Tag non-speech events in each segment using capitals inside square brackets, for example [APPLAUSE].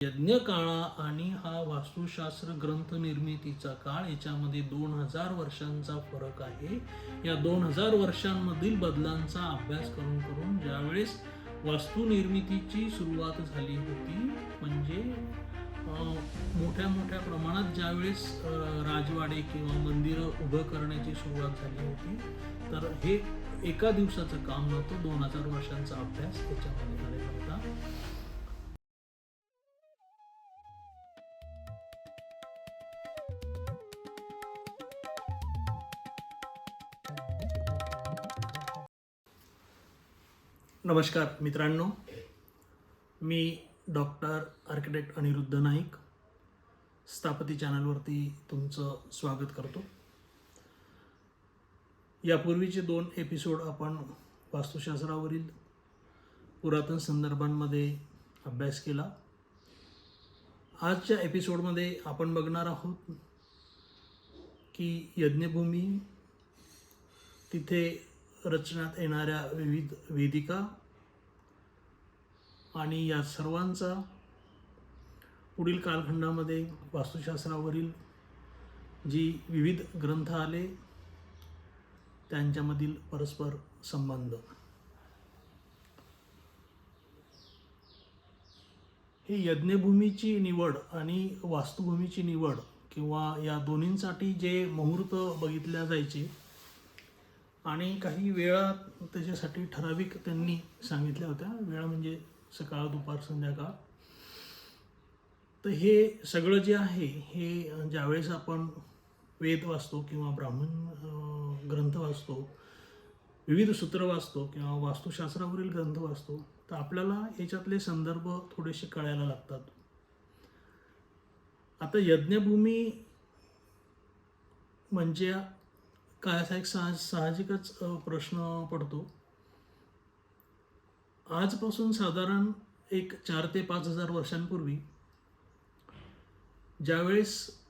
यज्ञकाळा आणि हा वास्तुशास्त्र ग्रंथ निर्मितीचा काळ याच्यामध्ये दोन हजार वर्षांचा फरक आहे. या दोन हजार वर्षांमधील बदलांचा अभ्यास करून करून ज्यावेळेस वास्तू निर्मितीची सुरुवात झाली होती म्हणजे मोठ्या मोठ्या प्रमाणात ज्यावेळेस राजवाडे किंवा मंदिरं उभं करण्याची सुरुवात झाली होती तर हे एका दिवसाचं काम नव्हतं दोन हजार वर्षांचा अभ्यास त्याच्यामध्ये झालेला नमस्कार मित्रांनो. मी डॉक्टर आर्किटेक्ट अनिरुद्ध नाईक. स्थापती चॅनलवरती तुमचं स्वागत करतो. यापूर्वीचे दोन एपिसोड आपण वास्तुशास्त्रावरील पुरातन संदर्भांमध्ये अभ्यास केला. आजच्या एपिसोडमध्ये आपण बघणार आहोत की यज्ञभूमी तिथे रचण्यात येणाऱ्या विविध वेदिका आणि या सर्वांचा पुढील कालखंडामध्ये वास्तुशास्त्रावरील जी विविध ग्रंथ आले त्यांच्यामधील परस्पर संबंध. ही यज्ञभूमीची निवड आणि वास्तुभूमीची निवड किंवा या दोन्हींसाठी जे मुहूर्त बघितल्या जायचे आणि काही वेळा त्याच्यासाठी ठराविक त्यांनी सांगितल्या होत्या. वेळा म्हणजे सकाळ दुपार संध्याकाळ. तर हे सगळं जे आहे हे ज्यावेळेस आपण वेद वाचतो किंवा ब्राह्मण ग्रंथ वाचतो विविध सूत्र वाचतो किंवा वास्तुशास्त्रावरील ग्रंथ वाचतो तर आपल्याला याच्यातले संदर्भ थोडेसे कळायला लागतात. आता यज्ञभूमी म्हणजे काय असा एक साहज साहजिकच प्रश्न पडतो. आजपासून साधारण एक चार ते पाच हजार वर्षांपूर्वी ज्यावेळेस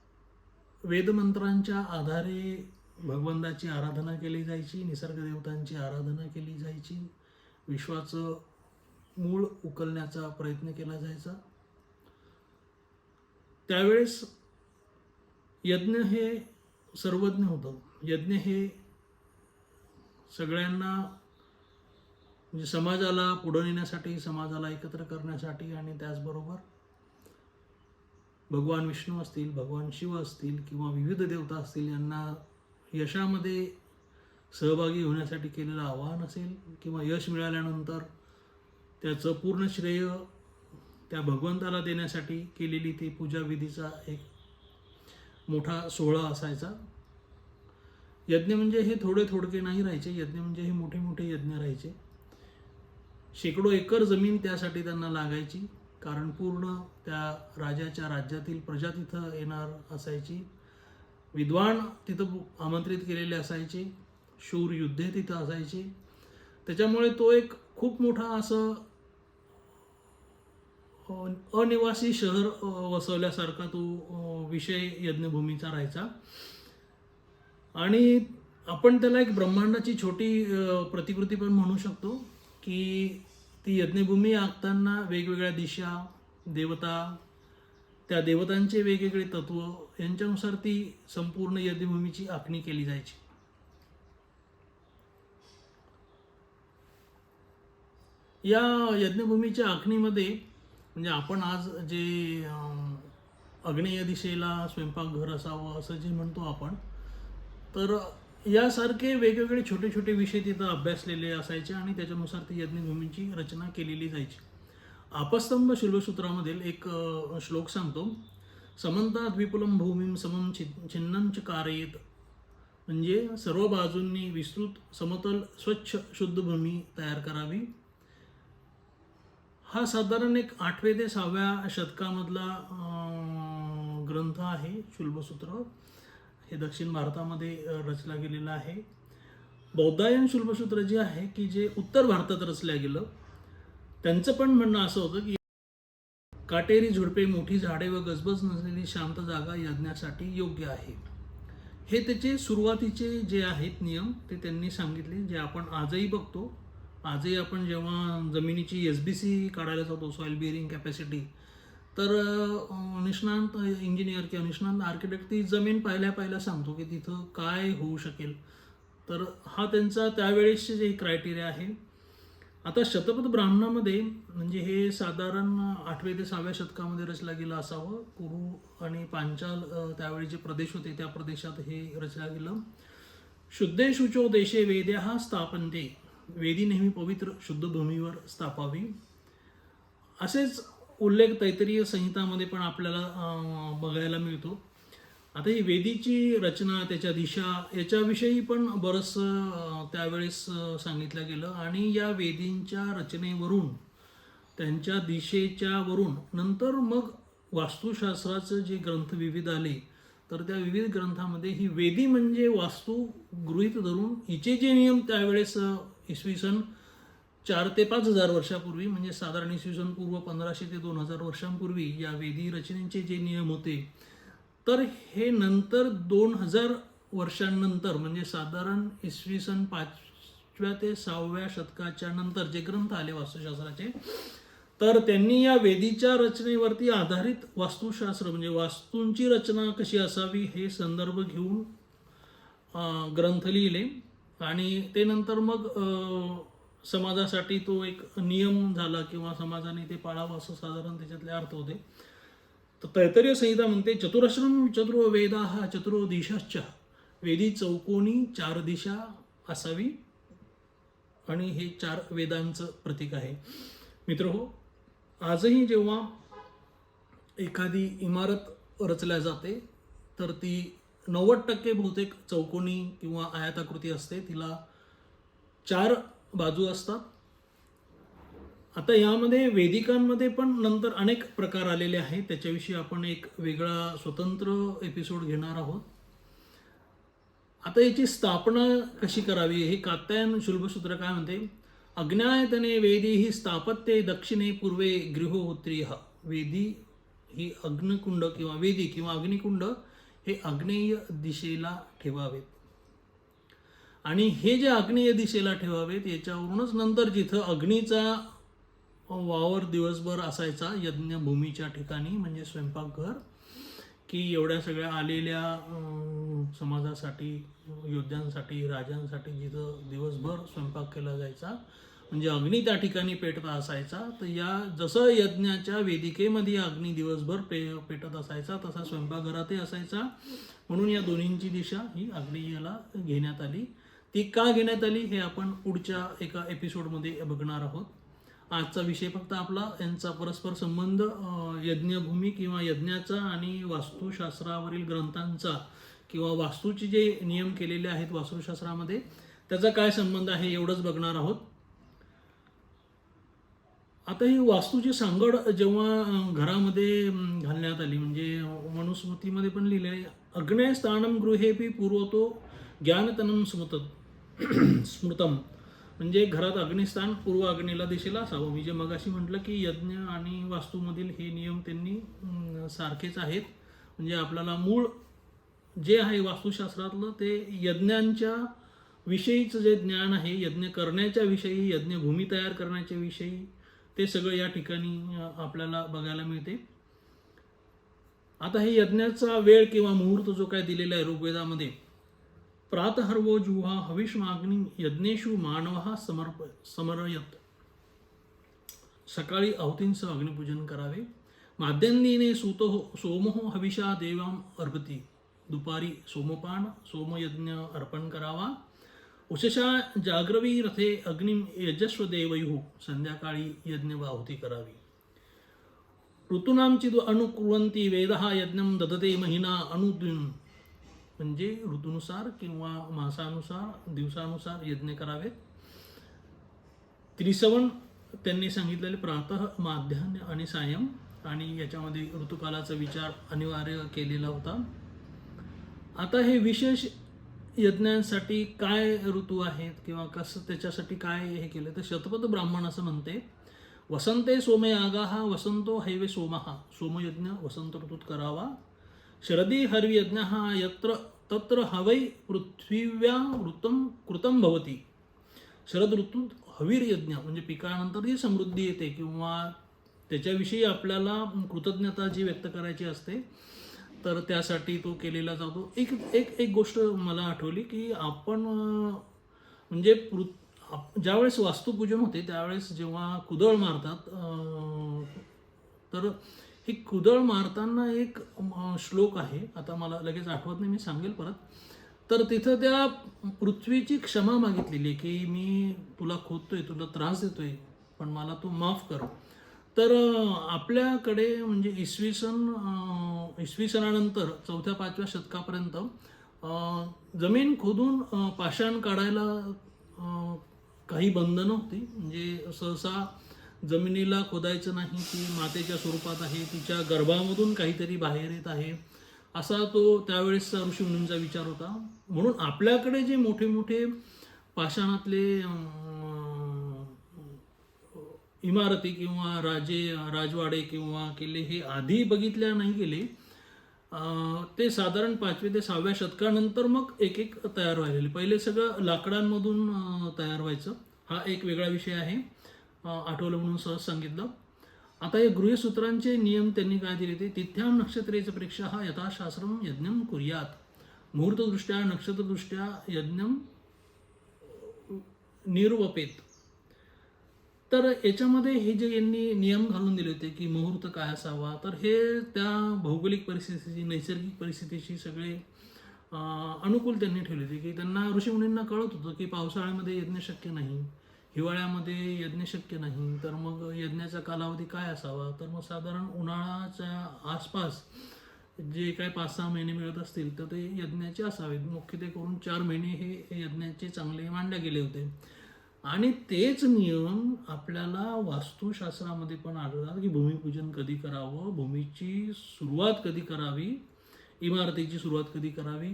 वेदमंत्रांच्या आधारे भगवंताची आराधना केली जायची निसर्गदेवतांची आराधना केली जायची विश्वाचं मूळ उकलण्याचा प्रयत्न केला जायचा. त्यावेळेस यज्ञ हे सर्वज्ञ होतं. यज्ञ हे सगळ्यांना म्हणजे समाजाला पुढं नेण्यासाठी समाजाला एकत्र करण्यासाठी आणि त्याचबरोबर भगवान विष्णू असतील भगवान शिव असतील किंवा विविध देवता असतील यांना यशामध्ये सहभागी होण्यासाठी केलेलं आवाहन असेल किंवा यश मिळाल्यानंतर त्याचं पूर्ण श्रेय त्या भगवंताला देण्यासाठी केलेली ती पूजाविधीचा एक मोठा सोहळा असायचा. यज्ञ म्हणजे हे थोडे थोडके नाही राहायचे यज्ञ म्हणजे हे मोठे मोठे यज्ञ राहायचे. शेकडो एकर जमीन त्यासाठी त्यांना लागायची कारण पूर्ण त्या राजाच्या राज्यातील प्रजा तिथं येणार असायची. विद्वान तिथं आमंत्रित केलेले असायचे शूर युद्धे तिथं असायचे. त्याच्यामुळे तो एक खूप मोठा असं अनिवासी शहर वसवल्यासारखा तो विषय यज्ञभूमीचा राहायचा. आणि आपण त्याला एक ब्रह्मांडाची छोटी प्रतिकृती पण म्हणू शकतो की ती यज्ञभूमी आखताना वेगवेगळ्या दिशा देवता त्या देवतांचे वेगवेगळे तत्व यांच्यानुसार ती संपूर्ण यज्ञभूमीची आखणी केली जायची. या यज्ञभूमीच्या आखणीमध्ये म्हणजे आपण आज जे अग्नेय आग्नेय दिशेला स्वयंपाकघर असावं असं जे म्हणतो आपण तर यासारखे वेगवेगळे छोटे छोटे विषय तिथं अभ्यासलेले असायचे आणि त्याच्यानुसार ती यज्ञभूमीची रचना केलेली जायची. आपस्तंभ शिल्पसूत्रामधील एक श्लोक सांगतो. समंता द्विपुलम भूमीम समम छि- छिन्नंच कारयेत. म्हणजे सर्व बाजूंनी विस्तृत समतल स्वच्छ शुद्ध भूमी तयार करावी. हा साधारण एक आठवे ते सहाव्या शतकामधला ग्रंथ आहे शुल्बसूत्र हे दक्षिण भारतामध्ये रचला गेलेला आहे. बौद्धायन शुल्बसूत्र जे आहे की जे उत्तर भारतात रचलं गेलं त्यांचं पण म्हणणं असं होतं की काटेरी झुडपे मोठी झाडे व गजबज नसलेली शांत जागा यज्ञासाठी योग्य आहे. हे त्याचे सुरुवातीचे जे आहेत नियम ते त्यांनी सांगितले जे आपण आजही बघतो. आजही आपण जेव्हा जमिनीची एस बी सी काढायला जातो सॉईल बिअरिंग कॅपॅसिटी तर निष्णांत इंजिनियर किंवा निष्णांत आर्किटेक्ट ती जमीन पाहिल्या पाहिल्या सांगतो की तिथं काय होऊ शकेल. तर हा त्यांचा त्यावेळेसचे जे क्रायटेरिया आहे. आता शतपथ ब्राह्मणामध्ये म्हणजे हे साधारण आठवे ते सहाव्या शतकामध्ये रचला गेलं असावं. कुरु आणि पांचाल त्यावेळी जे प्रदेश होते त्या प्रदेशात हे रचला गेलं. शुद्धे शुचो देशे वेद्या स्थापनते. वेदी नेहमी पवित्र शुद्ध भूमीवर स्थापावी. असेच उल्लेख तैतरीय संहितामध्ये पण आपल्याला बघायला मिळतो. आता ही वेदीची रचना त्याच्या दिशा याच्याविषयी पण बरंचसं त्यावेळेस सांगितलं गेलं. आणि या वेदींच्या रचनेवरून त्यांच्या दिशेच्या वरून नंतर मग वास्तुशास्त्राचं जे ग्रंथ विविध आले तर त्या विविध ग्रंथामध्ये ही वेदी म्हणजे वास्तू गृहीत धरून हिचे जे नियम त्यावेळेस इसवी सन चार ते पाच हजार वर्षापूर्वी म्हणजे साधारण इसवी सन पूर्व पंधराशे ते दोन हजार वर्षांपूर्वी या वेदी रचनेचे जे नियम होते तर हे नंतर दोन हजार वर्षांनंतर म्हणजे साधारण इसवी सन पाचव्या ते सहाव्या शतकाच्या नंतर जे ग्रंथ आले वास्तुशास्त्राचे तर त्यांनी या वेदीच्या रचनेवरती आधारित वास्तुशास्त्र म्हणजे वास्तूंची रचना कशी असावी हे संदर्भ घेऊन ग्रंथ लिहिले. आणि ते नंतर मग समाजासाठी तो एक नियम झाला किंवा समाजाने ते पाळावं असं साधारण त्याच्यातले अर्थ होते. तर तैतरीय संहिता म्हणते चतुरश्रम चतुर् वेदा हा चतुरो दिशाश्च वेदी चौकोनी चार दिशा असावी आणि हे चार वेदांचं प्रतीक आहे. मित्र हो आजही जेव्हा एखादी इमारत रचल्या जाते तर ती नव्वद टक्के बहुतेक चौकोनी किंवा आयताकृती असते. तिला चार बाजू असतात. आता यामध्ये वेदिकांमध्ये पण नंतर अनेक प्रकार आलेले आहेत. त्याच्याविषयी आपण एक वेगळा स्वतंत्र एपिसोड घेणार आहोत. आता याची स्थापना कशी करावी? हे कात्यायन शुल्भसूत्र काय म्हणते? अज्ञायतने वेदी ही स्थापत्ये दक्षिणे पूर्वे गृहोत्रिय. वेदी ही अग्निकुंड किंवा वेदी किंवा अग्निकुंड हे आग्नेय दिशेला ठेवावेत. आणि हे जे आग्नेय दिशेला ठेवावेत याच्यावरूनच नंतर जिथं अग्नीचा वावर दिवसभर असायचा यज्ञभूमीच्या ठिकाणी म्हणजे स्वयंपाकघर की एवढ्या सगळ्या आलेल्या समाजासाठी योद्ध्यांसाठी राजांसाठी जिथं दिवसभर स्वयंपाक केला जायचा म्हणजे अग्नी त्या ठिकाणी पेटता असायचा तर या जसं यज्ञाच्या वेदिकेमध्ये अग्नी दिवसभर पे पेटत असायचा तसा स्वयंपाकघरातही असायचा. म्हणून या दोन्हींची दिशा ही आग्नेयाला घेण्यात आली. ती का घेण्यात आली हे आपण पुढच्या एका एपिसोडमध्ये बघणार आहोत. आजचा विषय फक्त आपला यांचा परस्पर संबंध यज्ञभूमी किंवा यज्ञाचा आणि वास्तुशास्त्रावरील ग्रंथांचा किंवा वास्तूचे जे नियम केलेले आहेत वास्तुशास्त्रामध्ये त्याचा काय संबंध आहे एवढंच बघणार आहोत. आता ही वास्तूची सांगड जेव्हा घरामध्ये घालण्यात आली म्हणजे मनुस्मृतीमध्ये पण लिहिले अग्नय अग्नेय स्थानम गृहेपी पूर्वतो ज्ञानतनम स्मृतत स्मृतम. म्हणजे घरात अग्निस्थान पूर्व अग्नीला दिशेला असावं. मी जे मगाशी म्हटलं की यज्ञ आणि वास्तूमधील हे नियम त्यांनी सारखेच आहेत. म्हणजे आपल्याला मूळ जे आहे वास्तुशास्त्रातलं ते यज्ञांच्या विषयीचं जे ज्ञान आहे यज्ञ करण्याच्या विषयी यज्ञभूमी तयार करण्याच्या विषयी ते सगळं या ठिकाणी आपल्याला बघायला मिळते. आता हे यज्ञाचा वेळ किंवा मुहूर्त जो काय दिलेला आहे ऋग्वेदामध्ये प्रातहर्वो जुहा हविष्माग्नी यज्ञेषु मानव समर्प समरयत। सकाळी आहुतींचं अग्निपूजन करावे। माध्यन्दिने सुतो सोमो हविषा देवाम अर्पती। दुपारी सोमपान सोमयज्ञ अर्पण करावा। उशशा जाग्रवी रथे अग्निम यजस्व देवयु संध्याकाळी यज्ञ आहुती करावी। ऋतूनांची अनुकुर्वंती वेद यज्ञ ददते महिना अनुदिन म्हणजे ऋतूनुसार किंवा मासानुसार दिवसानुसार यज्ञ करावेत. त्रिसवण त्यांनी सांगितलेले प्रातः माध्यान्ह आणि सायम आणि याच्यामध्ये ऋतुकालाचा विचार अनिवार्य केलेला होता. आता हे विशेष यज्ञांसाठी काय ऋतू आहेत किंवा कसं त्याच्यासाठी काय हे केलं? तर शतपथ ब्राह्मण असं म्हणते वसंते सोमे आगाहा वसंतो हैवे सोमहा सोमयज्ञ वसंत ऋतूत करावा. शरदी हरियज्ञ हा यत्र तत्र हवै पृथ्वीव्या वृतं कृतम भवती। शरद ऋतूत हवीर यज्ञ म्हणजे पिकानंतर जी समृद्धी येते किंवा त्याच्याविषयी आपल्याला कृतज्ञता जी व्यक्त करायची असते तर त्यासाठी तो केलेला जातो. एक एक एक गोष्ट मला आठवली की आपण म्हणजे पृ आप- ज्यावेळेस वास्तुपूजन होते त्यावेळेस जेव्हा कुदळ मारतात तर ही कुदळ मारताना एक श्लोक आहे. आता मला लगेच आठवत नाही मी सांगेल परत. तर तिथं त्या पृथ्वीची क्षमा मागितलेली आहे की मी तुला खोदतोय तुला त्रास देतोय पण मला तू माफ कर. तर आपल्याकडे म्हणजे इसवी सन इसवी सणानंतर चौथ्या पाचव्या शतकापर्यंत जमीन खोदून पाषाण काढायला काही बंधनं होती. म्हणजे सहसा जमिनीला खोदायचं नाही ती मातेच्या स्वरूपात आहे तिच्या गर्भामधून काहीतरी बाहेर येत आहे. असा तो त्यावेळेसचा ऋषीमुनींचा विचार होता. म्हणून आपल्याकडे जे मोठे मोठे पाषाणातले इमारती किंवा राजे राजवाडे किंवा किल्ले हे आधी बघितल्या नाही गेले. ते साधारण पाचवे ते सहाव्या शतकानंतर मग एक एक तयार व्हायलेले. पहिले सगळं लाकडांमधून तयार व्हायचं. हा एक वेगळा विषय आहे. आठवलं म्हणून सहज सांगितलं. आता या गृहसूत्रांचे नियम त्यांनी काय दिले ते तिथ्याम नक्षत्रेचं परीक्षा हा यथाशास्त्रम यज्ञम कुर्यात. मुहूर्तदृष्ट्या नक्षत्रदृष्ट्या यज्ञम निरुपेत तर याच्यामध्ये हे जे यांनी नियम घालून दिले होते की मुहूर्त काय असावा तर हे त्या भौगोलिक परिस्थितीची नैसर्गिक परिस्थितीशी सगळे अनुकूल त्यांनी ठेवले होते की त्यांना ऋषीमुनींना कळत होतं की पावसाळ्यामध्ये यज्ञ शक्य नाही. हिवाळ्यामध्ये यज्ञ शक्य नाही. तर मग यज्ञाचा कालावधी काय असावा? तर मग साधारण उन्हाळ्याच्या आसपास जे काय पाच सहा महिने मिळत असतील तर ते यज्ञाचे असावेत मुख्य ते करून चार महिने हे यज्ञाचे चांगले मांडले गेले होते. आणि तेच नियम आपल्याला वास्तुशास्त्रामध्ये पण आढळतात की भूमिपूजन कधी करावं? भूमीची सुरुवात कधी करावी? इमारतीची सुरुवात कधी करावी?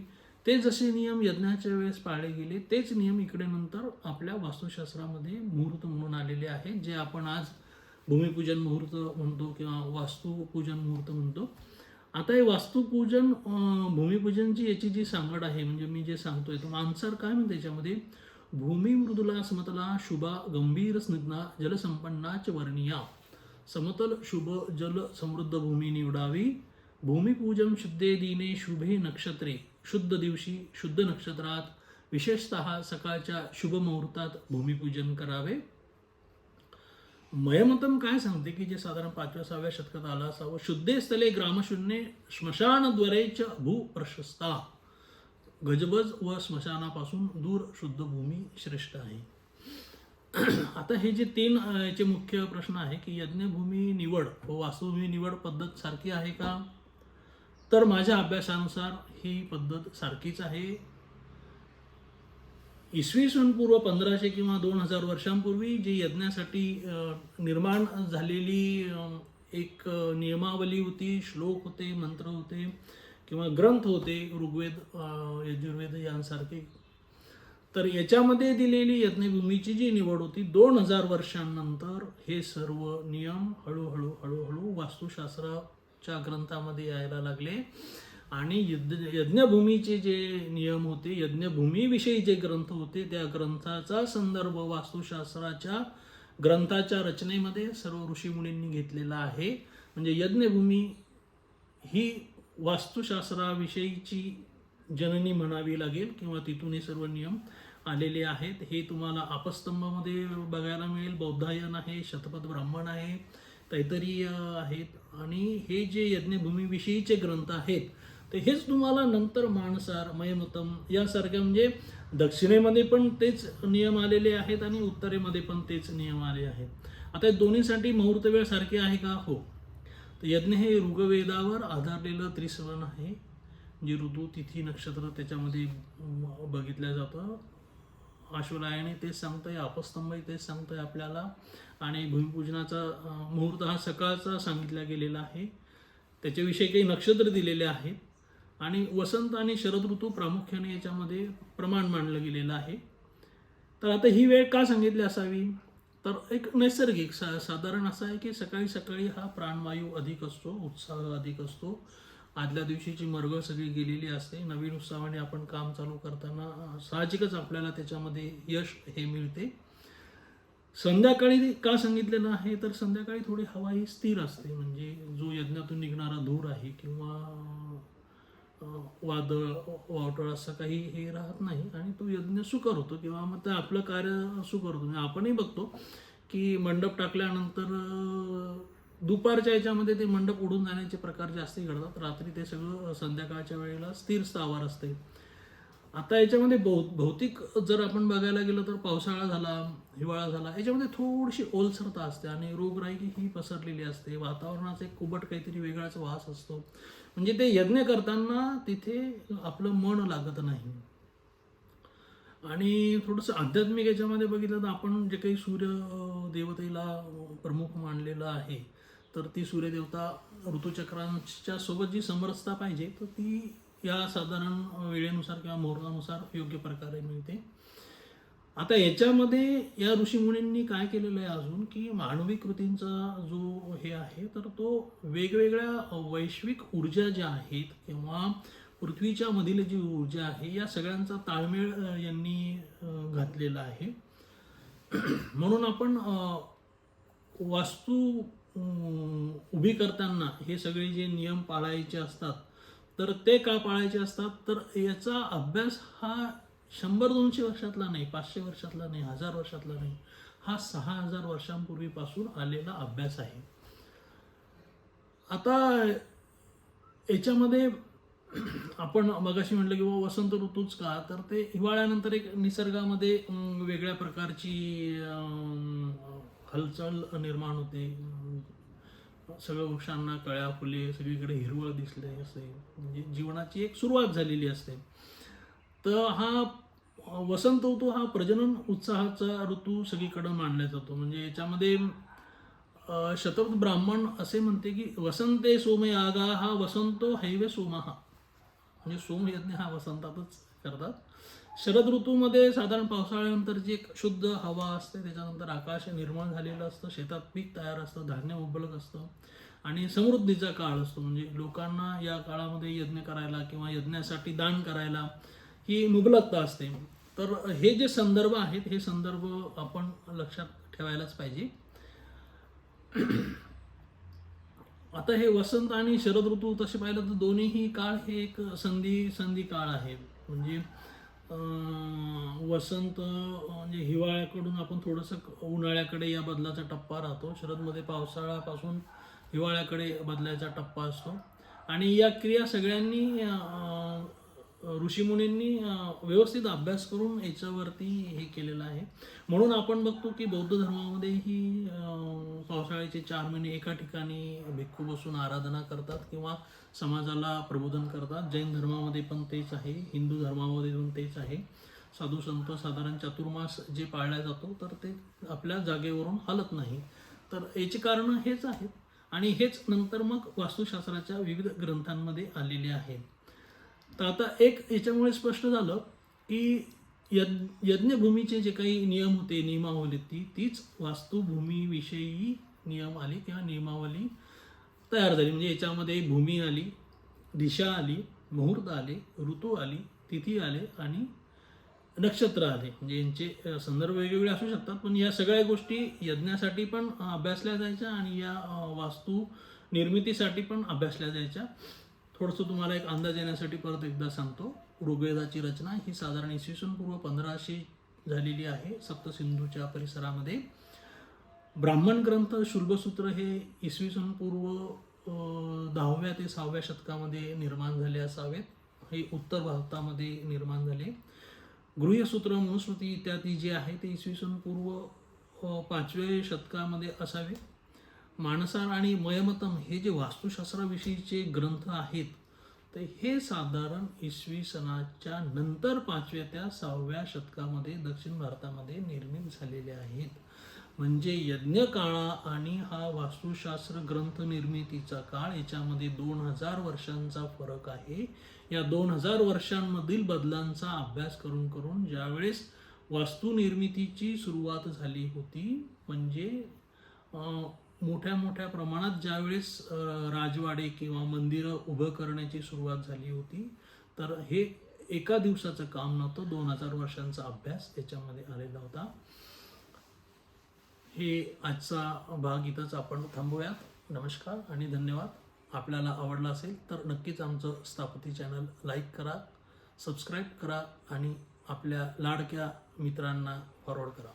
ते जसे नियम यज्ञाच्या वेळेस पाळले गेले तेच नियम इकडे नंतर आपल्या वास्तुशास्त्रामध्ये मुहूर्त म्हणून आलेले आहेत जे आपण आज भूमिपूजन मुहूर्त म्हणतो किंवा वास्तुपूजन मुहूर्त म्हणतो. आता हे वास्तुपूजन भूमिपूजनची याची जी सांगड आहे म्हणजे मी जे सांगतोय तो आन्सर काय म्हणते त्याच्यामध्ये भूमी मृदुला समतला शुभा गंभीर स्निग्धा जलसंपन्नाच वर्णिया. समतल शुभ जल समृद्ध भूमी निवडावी. भूमिपूजन शुद्धे दिने शुभे नक्षत्रे. शुद्ध दिवशी शुद्ध नक्षत्रात विशेषतः सकाळच्या शुभ मुहूर्तात भूमिपूजन करावे. मयमतम काय सांगते की जे साधारण पाचव्या सहाव्या शतकात आलं असावं? शुद्धे स्थले ग्रामशून्य स्मशानद्वारेच भू प्रशस्ता गजबज व स्मशानापासून दूर शुद्ध भूमी श्रेष्ठ आहे. आता हे जे तीन याचे मुख्य प्रश्न आहे की यज्ञभूमी निवड व वास्तुभूमी निवड पद्धत सारखी आहे का? तर माझ्या अभ्यासानुसार ही पद्धत सारखीच आहे. इसवी सन पूर्व पंधराशे किंवा दोन हजार वर्षांपूर्वी जी यज्ञासाठी निर्माण झालेली एक नियमावली होती श्लोक होते मंत्र होते किंवा ग्रंथ होते ऋग्वेद यजुर्वेद यांसारखे. तर याच्यामध्ये दिलेली यज्ञभूमीची जी निवड होती दोन हजार वर्षांनंतर हे सर्व नियम हळूहळू हळूहळू च्या ग्रंथामध्ये यायला लागले. आणि यज्ञ यज्ञभूमीचे जे नियम होते यज्ञभूमीविषयी जे ग्रंथ होते त्या ग्रंथाचा संदर्भ वास्तुशास्त्राच्या ग्रंथाच्या रचनेमध्ये सर्व ऋषीमुनींनी घेतलेला आहे. म्हणजे यज्ञभूमी ही वास्तुशास्त्राविषयीची जननी म्हणावी लागेल किंवा तिथून हे सर्व नियम आलेले आहेत. हे तुम्हाला आपस्तंभामध्ये बघायला मिळेल. बौद्धायन आहे शतपथ ब्राह्मण आहे तैतरीय आहेत. आणि हे जे यज्ञभूमीविषयीचे ग्रंथ आहेत तर हेच तुम्हाला नंतर मानसार मयमतम यासारख्या म्हणजे दक्षिणेमध्ये पण तेच नियम आलेले आहेत आणि उत्तरेमध्ये पण तेच नियम आले आहेत. आता या दोन्हीसाठी मुहूर्तवेळ सारखी आहे का? हो. तर यज्ञ हे ऋग्वेदावर आधारलेलं त्रिसवन आहे जे ऋतू तिथी नक्षत्र त्याच्यामध्ये बघितलं जातं. आशुलायाने तेच सांगतंय आपस्तंभही तेच सांगतंय आपल्याला. आणि भूमिपूजनाचा मुहूर्त हा सकाळचा सांगितला गेलेला आहे. त्याच्याविषयी काही नक्षत्र दिलेले आहेत. आणि वसंत आणि शरद ऋतू प्रामुख्याने याच्यामध्ये प्रमाण मानलं गेलेलं आहे. तर आता ही वेळ का सांगितली असावी? तर एक नैसर्गिक सा साधारण असं आहे की सकाळी सकाळी हा प्राणवायू अधिक असतो उत्साह अधिक असतो. आदल्या दिवशीची मरगळ सगळी गेलेली असते. नवीन उत्साहाने आपण काम चालू करताना साहजिकच आपल्याला त्याच्यामध्ये यश हे मिळते. संध्याकाळी का सांगितलेलं आहे? तर संध्याकाळी थोडी हवा ही स्थिर असते. म्हणजे जो यज्ञातून निघणारा धूर आहे किंवा वादळ वावटळ असं काही हे राहत नाही आणि तो यज्ञ सुकर होतो किंवा मग ते आपलं कार्य सुकर होतो. म्हणजे आपणही बघतो की मंडप टाकल्यानंतर दुपारच्या याच्यामध्ये ते मंडप उडून जाण्याचे प्रकार जास्त घडतात. रात्री ते सगळं संध्याकाळच्या वेळेला स्थिर स्थावर असते. आता याच्यामध्ये भौ भौतिक जर आपण बघायला गेलो तर पावसाळा झाला हिवाळा झाला याच्यामध्ये थोडीशी ओलसरता असते आणि रोगराई ही पसरलेली असते. वातावरणाचा एक कुबट काहीतरी वेगळाच वास असतो. म्हणजे ते यज्ञ करताना तिथे आपलं मन लागत नाही. आणि थोडंसं आध्यात्मिक याच्यामध्ये बघितलं तर आपण जे काही सूर्य देवतेला प्रमुख मानलेलं आहे तर ती सूर्यदेवता ऋतुचक्रांच्या सोबत जी समरसता पाहिजे तर ती या साधारण वेळेनुसार किंवा मुहूर्तानुसार योग्य प्रकारे मिळते. आता याच्यामध्ये या ऋषीमुनींनी काय केलेलं आहे अजून की मानवी कृतींचा जो हे आहे तर तो वेगवेगळ्या वैश्विक ऊर्जा ज्या आहेत किंवा पृथ्वीच्या मधील जी ऊर्जा आहे या सगळ्यांचा ताळमेळ यांनी घातलेला आहे. [CLEARS THROAT] म्हणून आपण वास्तू उभी करताना हे सगळे जे नियम पाळायचे असतात तर ते का पाळायचे असतात? तर याचा अभ्यास हा शंभर दोनशे वर्षातला नाही पाचशे वर्षातला नाही हजार वर्षातला नाही हा सहा हजार वर्षांपूर्वीपासून आलेला अभ्यास आहे. आता याच्यामध्ये आपण मगाशी म्हटलं की बाबा वसंत ऋतूच का? तर ते हिवाळ्यानंतर एक निसर्गामध्ये वेगळ्या प्रकारची हलचल निर्माण होते. सगळं वृक्षांना कळ्या फुले सगळीकडे हिरवळ दिसले असते म्हणजे जीवनाची एक सुरुवात झालेली असते. तर हा वसंत ऋतू हा प्रजनन उत्साहाचा ऋतू सगळीकडे मानला जातो. म्हणजे याच्यामध्ये शतपथ ब्राह्मण असे म्हणते की वसंते सोमे आगा हा वसंतो हैवे सोमहा. म्हणजे सोमयज्ञ हा वसंतातच करतात. शरद ऋतूमध्ये साधारण पावसाळ्यानंतर जी एक शुद्ध हवा असते त्याच्यानंतर आकाश निर्माण झालेलं असतं शेतात पीक तयार असतं धान्य मुबलक असतं आणि समृद्धीचा काळ असतो. म्हणजे लोकांना या काळामध्ये यज्ञ करायला किंवा यज्ञासाठी दान करायला ही मुबलकता असते. तर हे जे संदर्भ आहेत हे संदर्भ आपण लक्षात ठेवायलाच पाहिजे. आता हे वसंत आणि शरद ऋतू तसे पाहिलं तर दोन्हीही काळ हे एक संधी संधी काळ आहे. म्हणजे वसंत म्हणजे हिवाळ्याकडून आपण थोडंसं उन्हाळ्याकडे या बदलाचा टप्पा राहतो. शरदमध्ये पावसाळ्यापासून हिवाळ्याकडे बदलायचा टप्पा असतो. आणि या क्रिया सगळ्यांनी ऋषीमुनींनी व्यवस्थित अभ्यास करून याच्यावरती हे केलेलं आहे. म्हणून आपण बघतो की बौद्ध धर्मामध्येही ही पावसाळ्याचे चार महिने एका ठिकाणी भिक्खू बसून आराधना करतात किंवा समाजाला प्रबोधन करतात. जैन धर्मामध्ये पण तेच आहे हिंदू धर्मामध्ये पण तेच आहे. साधू संत साधारण चातुर्मास जे पाळला जातो तर ते आपल्या जागेवरून हलत नाही. तर याची कारणं हेच आहेत. आणि हेच नंतर मग वास्तुशास्त्राच्या विविध ग्रंथांमध्ये आलेले आहेत. तर आता एक याच्यामुळे स्पष्ट झालं की यज्ञ यज्ञभूमीचे जे काही नियम होते नियमावली ती तीच वास्तुभूमीविषयी नियम आली किंवा नियमावली तयार झाली. म्हणजे याच्यामध्ये भूमी आली दिशा आली मुहूर्त आले ऋतू आली तिथी आले आणि नक्षत्र आले. म्हणजे यांचे संदर्भ वेगवेगळे असू शकतात पण या सगळ्या गोष्टी यज्ञासाठी पण अभ्यासल्या जायच्या आणि या वास्तू निर्मितीसाठी पण अभ्यासल्या जायच्या. थोडंसं तुम्हाला एक अंदाज येण्यासाठी परत एकदा सांगतो. ऋग्वेदाची रचना ही साधारण इसवी सन पूर्व पंधराशे झालेली आहे सप्तसिंधूच्या परिसरामध्ये. ब्राह्मण ग्रंथ शुल्बसूत्र हे इसवी सन पूर्व दहाव्या ते सहाव्या शतकामध्ये निर्माण झाले असावेत. हे उत्तर भारतामध्ये निर्माण झाले. गृह्यसूत्र मनुस्मृती इत्यादी जे आहे ते इसवी सन पूर्व पाचव्या शतकामध्ये असावे. माणसार आणि मयमतम हे जे वास्तुशास्त्राविषयीचे ग्रंथ आहेत तर हे साधारण इसवी सनाच्या नंतर पाचव्या त्या सहाव्या शतकामध्ये दक्षिण भारतामध्ये निर्मित झालेले आहेत. म्हणजे यज्ञकाळा आणि हा वास्तुशास्त्र ग्रंथ निर्मितीचा काळ याच्यामध्ये दोन हजार वर्षांचा फरक आहे. या दोन हजार वर्षांमधील बदलांचा अभ्यास करून करून ज्यावेळेस वास्तुनिर्मितीची सुरुवात झाली होती म्हणजे मोठ्या मोठ्या प्रमाणात ज्यावेळेस राजवाडे किंवा मंदिरं उभं करण्याची सुरुवात झाली होती तर हे एका दिवसाचं काम नव्हतं. दोन हजार वर्षांचा अभ्यास याच्यामध्ये आलेला होता. हे आजचा भाग इथंच आपण थांबूयात. नमस्कार आणि धन्यवाद. आपल्याला आवडला असेल तर नक्कीच आमचं स्थापती चॅनल लाईक करा सबस्क्राईब करा आणि आपल्या लाडक्या मित्रांना फॉरवर्ड करा.